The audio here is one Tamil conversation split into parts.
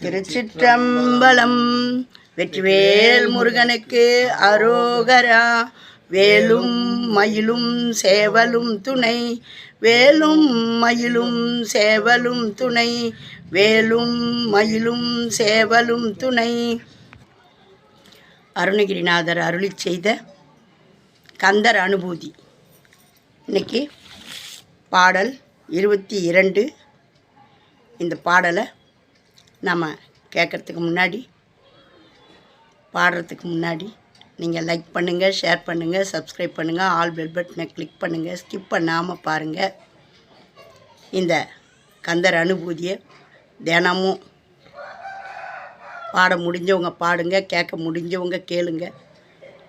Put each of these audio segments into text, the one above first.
திருச்சிற்றம்பலம். வெற்றிவேல் முருகனுக்கு அரோகரா. வேலும் மயிலும் சேவலும் துணை. வேலும் மயிலும் சேவலும் துணை. வேலும் மயிலும் சேவலும் துணை. அருணகிரிநாதர் அருளி செய்த கந்தர் அனுபூதி. இன்னைக்கு பாடல் இருபத்தி இரண்டு. இந்த பாடலை நம்ம கேட்குறதுக்கு முன்னாடி பாடுறதுக்கு முன்னாடி நீங்கள் லைக் பண்ணுங்கள் ஷேர் பண்ணுங்கள் சப்ஸ்கிரைப் பண்ணுங்கள் ஆல் பெல் பட்டனை கிளிக் பண்ணுங்கள் ஸ்கிப் பண்ணாமல் பாருங்கள் இந்த கந்தர் அனுபூதியை தினமும் பாட முடிஞ்சவங்க பாடுங்க கேட்க முடிஞ்சவங்க கேளுங்க.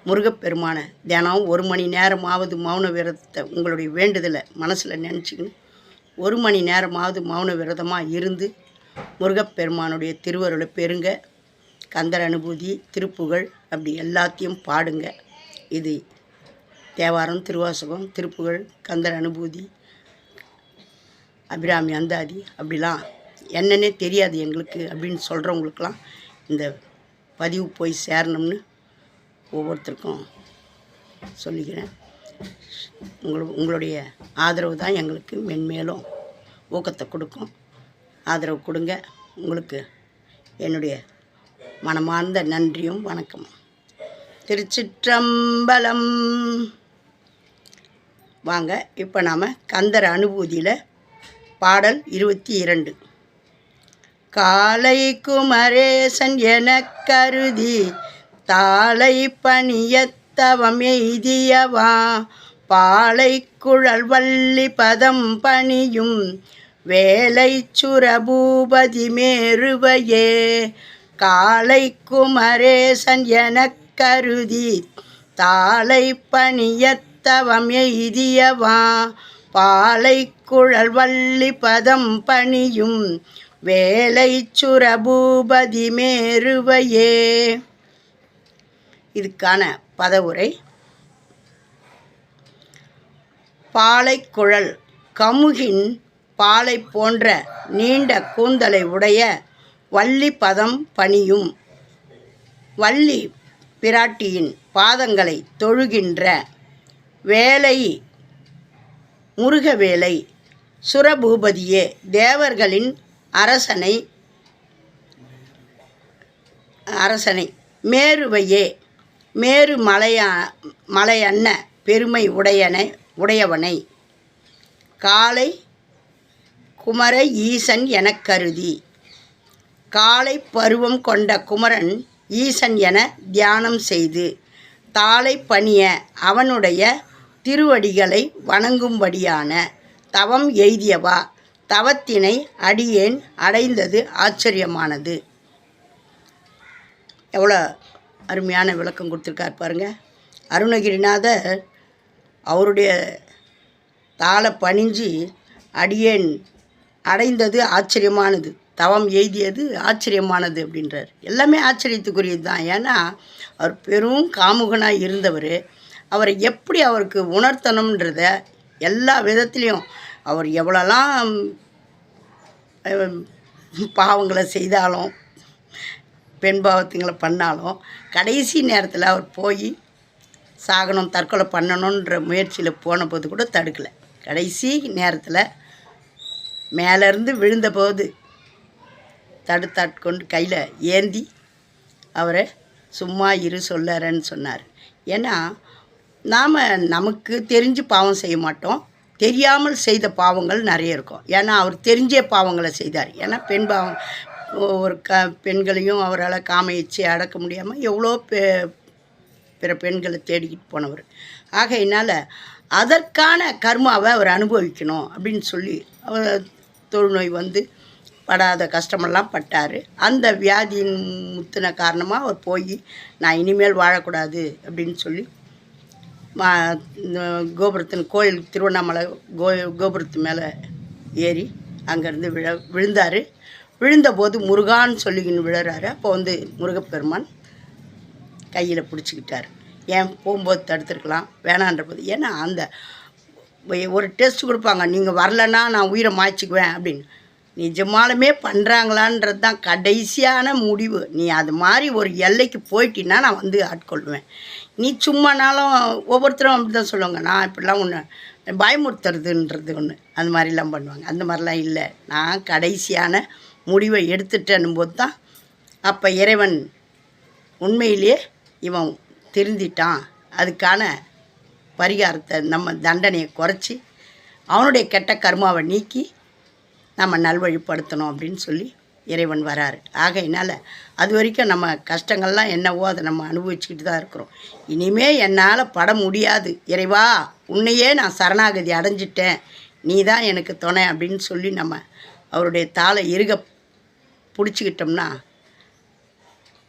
முருகப்பெருமானை தினம் ஒரு மணி நேரமாவது மௌன விரதத்தை உங்களுடைய வேண்டுதலை மனசில் நினச்சிக்கின்னு ஒரு மணி நேரமாவது மௌன விரதமாக இருந்து முருகப்பெருமானுடைய திருவருளை பெருங்க கந்தர் அனுபூதி திருப்புகழ் அப்படி எல்லாத்தையும் பாடுங்க. இது தேவாரம் திருவாசகம் திருப்புகழ் கந்தர் அனுபூதி அபிராமி அந்தாதி அப்படிலாம் என்னன்னே தெரியாது எங்களுக்கு அப்படின்னு சொல்கிறவங்களுக்கெல்லாம் இந்த பதிவு போய் சேரணும்னு ஒவ்வொருத்தருக்கும் சொல்லிக்கிறேன். உங்களு உங்களுடைய ஆதரவு தான் எங்களுக்கு மென்மேலும் ஊக்கத்தை கொடுக்கும். ஆதரவு கொடுங்க. உங்களுக்கு என்னுடைய மனமார்ந்த நன்றியும் வணக்கம் திருச்சிற்றம்பலம். வாங்க இப்போ நாம் கந்தர் அனுபூதியில் பாடல் இருபத்தி இரண்டு. காலை குமரேசன் என கருதி தாளை பணியத்தவம் எய்தியவா? பாலை குழல் வள்ளி பதம் பணியும் வேலை சுரபூபதி மேருவையே காலை குமரேசன் எனக் கருதி தாளை பணியத்தவம் எய்தியவா. பாலை குழல் வள்ளி பதம் பணியும் வேலை சுரபூபதி மேருவையே இதுக்கான பதவுரை. பாலைக்குழல் கமுகின் பாலை போன்ற நீண்ட கூந்தலை உடைய வள்ளி பதம் பணியும். வள்ளி பிராட்டியின் பாதங்களை தொழுகின்ற வேலை முருகவேலை சுரபூபதியே தேவர்களின் அரசனை அரசனை. மேருவையே மேரு மலையா மலையன்ன பெருமை உடையனை உடையவனை. காலை குமர ஈசன் எனக் கருதி. காலை பருவம் கொண்ட குமரன் ஈசன் என தியானம் செய்து தாளை பணிய அவனுடைய திருவடிகளை வணங்கும்படியான தவம் எய்தியவா? தவத்தினை அடியேன் அடைந்தது ஆச்சரியமானது. எவ்வளோ அருமையான விளக்கம் கொடுத்துருக்கார் பாருங்க. அருணகிரிநாதர் அவருடைய தாளை பணிஞ்சு அடியேன் அடைந்தது ஆச்சரியமானது. தவம் எய்தியது ஆச்சரியமானது அப்படின்றார். எல்லாமே ஆச்சரியத்துக்குரியது தான் ஏன்னா அவர் பெரும் காமுகனாக இருந்தவர். அவரை எப்படி அவருக்கு உணர்த்தணுன்றத எல்லா விதத்துலேயும் அவர் எவ்வளோலாம் பாவங்களை செய்தாலும் பெண் பாவத்துங்களை பண்ணாலும் கடைசி நேரத்தில் அவர் போய் சாகனம் தற்கொலை பண்ணணுன்ற முயற்சியில் போன போது கூட தடுக்கலை. கடைசி நேரத்தில் மேலேருந்து விழுந்தபோது தடுத்தாட்கொண்டு கையில் ஏந்தி அவரை சும்மா இரு சொல்லறேன்னு சொன்னார். ஏன்னா நாம் நமக்கு தெரிஞ்சு பாவம் செய்ய மாட்டோம். தெரியாமல் செய்த பாவங்கள் நிறைய இருக்கும். ஏன்னா அவர் தெரிஞ்சே பாவங்களை செய்தார். ஏன்னா பெண் பாவம் ஒரு க பெண்களையும் அவரால் காமையிச்சு அடக்க முடியாமல் எவ்வளோ பெ பிற பெண்களை தேடிக்கிட்டு போனவர். ஆகையினால் அதற்கான கர்மாவை அவர் அனுபவிக்கணும் அப்படின்னு சொல்லி அவர் தொழுநோய் வந்து படாத கஷ்டமெல்லாம் பட்டார். அந்த வியாதியின் முத்தின காரணமாக அவர் போய் நான் இனிமேல் வாழக்கூடாது அப்படின்னு சொல்லி மா இந்த கோபுரத்தின் கோயில் திருவண்ணாமலை கோ கோபுரத்து மேலே ஏறி அங்கேருந்து விழ விழுந்தார். விழுந்தபோது முருகான்னு சொல்லிக்கின்னு விழுறாரு. அப்போ வந்து முருகப்பெருமான் கையில் பிடிச்சிக்கிட்டார். ஏன்? போகும்போது தடுத்துருக்கலாம். வேணான்ற போது ஏன்னா அந்த ஒரு டெஸ்ட் கொடுப்பாங்க. நீங்கள் வரலன்னா நான் உயிரை மாய்ச்சிக்குவேன் அப்படின்னு. நிஜமாலுமே பண்ணுறாங்களான்றது தான் கடைசியான முடிவு. நீ அது மாதிரி ஒரு எல்லைக்கு போயிட்டின்னா நான் வந்து ஆட்கொள்வேன். நீ சும்மானாலும் ஒவ்வொருத்தரும் அப்படி தான் சொல்லுவாங்க. நான் இப்படிலாம் ஒன்று பயமுறுத்துறதுன்றது ஒன்று அந்த மாதிரிலாம் பண்ணுவாங்க. அந்த மாதிரிலாம் இல்லை. நான் கடைசியான முடிவை எடுத்துட்டேன்னும் போது தான் அப்போ இறைவன் உண்மையிலேயே இவன் திருந்திட்டான் அதுக்கான பரிகாரத்தை நம்ம தண்டனையை குறைச்சி அவனுடைய கெட்ட கர்மாவை நீக்கி நம்ம நல்வழிப்படுத்தணும் அப்படின்னு சொல்லி இறைவன் வராரு. ஆகையினால் அது வரைக்கும் நம்ம கஷ்டங்கள்லாம் என்னவோ அதை நம்ம அனுபவிச்சுக்கிட்டு தான் இருக்கிறோம். இனிமே என்னால் பட முடியாது. இறைவா உன்னையே நான் சரணாகதி அடைஞ்சிட்டேன். நீ தான் எனக்கு துணை அப்படின்னு சொல்லி நம்ம அவருடைய தாளை இருக பிடிச்சிக்கிட்டோம்னா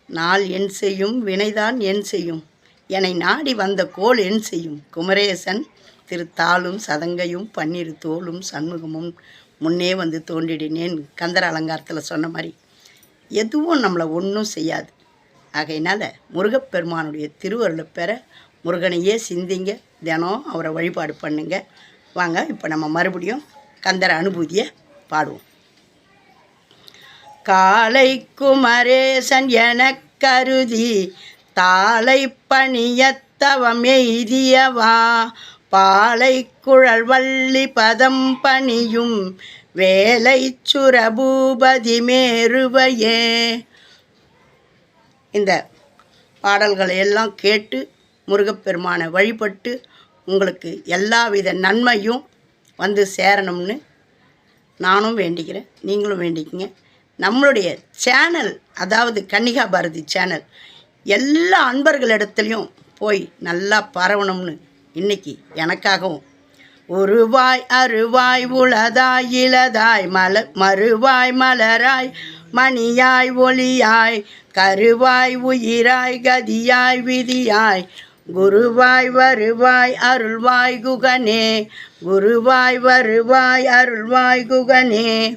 நாள் என் செய்யும் வினைதான் என் செய்யும். என்னை நாடி வந்த கோல் என் செய்யும்? குமரேசன் திருத்தாளும் சதங்கையும் பன்னிரு தோளும் சண்முகமும் முன்னே வந்து தோன்றிடினேன் கந்தர அலங்காரத்தில் சொன்ன மாதிரி. எதுவும் நம்மளை ஒன்றும் செய்யாது. ஆகையினால் முருகப்பெருமானுடைய திருவருளை பெற முருகனையே சிந்திங்க தினம் அவரை வழிபாடு பண்ணுங்க. வாங்க இப்போ நம்ம மறுபடியும் கந்தர அனுபூதியை பாடுவோம். காலை குமரேசன் என கருதி தாளை பணியத்தவம் எய்தியவா? பாலை குழல் வள்ளி பதம் பணியும் வேலை சுரபூபதி மேருவையே. இந்த பாடல்களை எல்லாம் கேட்டு முருகப்பெருமானை வழிபட்டு உங்களுக்கு எல்லாவித நன்மையும் வந்து சேரணும்னு நானும் வேண்டிக்கிறேன். நீங்களும் வேண்டிக்கிங்க. நம்மளுடைய சேனல் அதாவது கன்னிகா பாரதி சேனல் எல்லா அன்பர்களிடத்துலையும் போய் நல்லா பரவணும்னு இன்னைக்கு எனக்காகவும். உருவாய் அருவாய் உளதாய் இளதாய் மல மறுவாய் மலராய் மணியாய் ஒளியாய் கருவாய் உயிராய் கதியாய் விதியாய் குருவாய் வருவாய் அருள்வாய் குகனே குருவாய் வருவாய் அருள்வாய் குகனே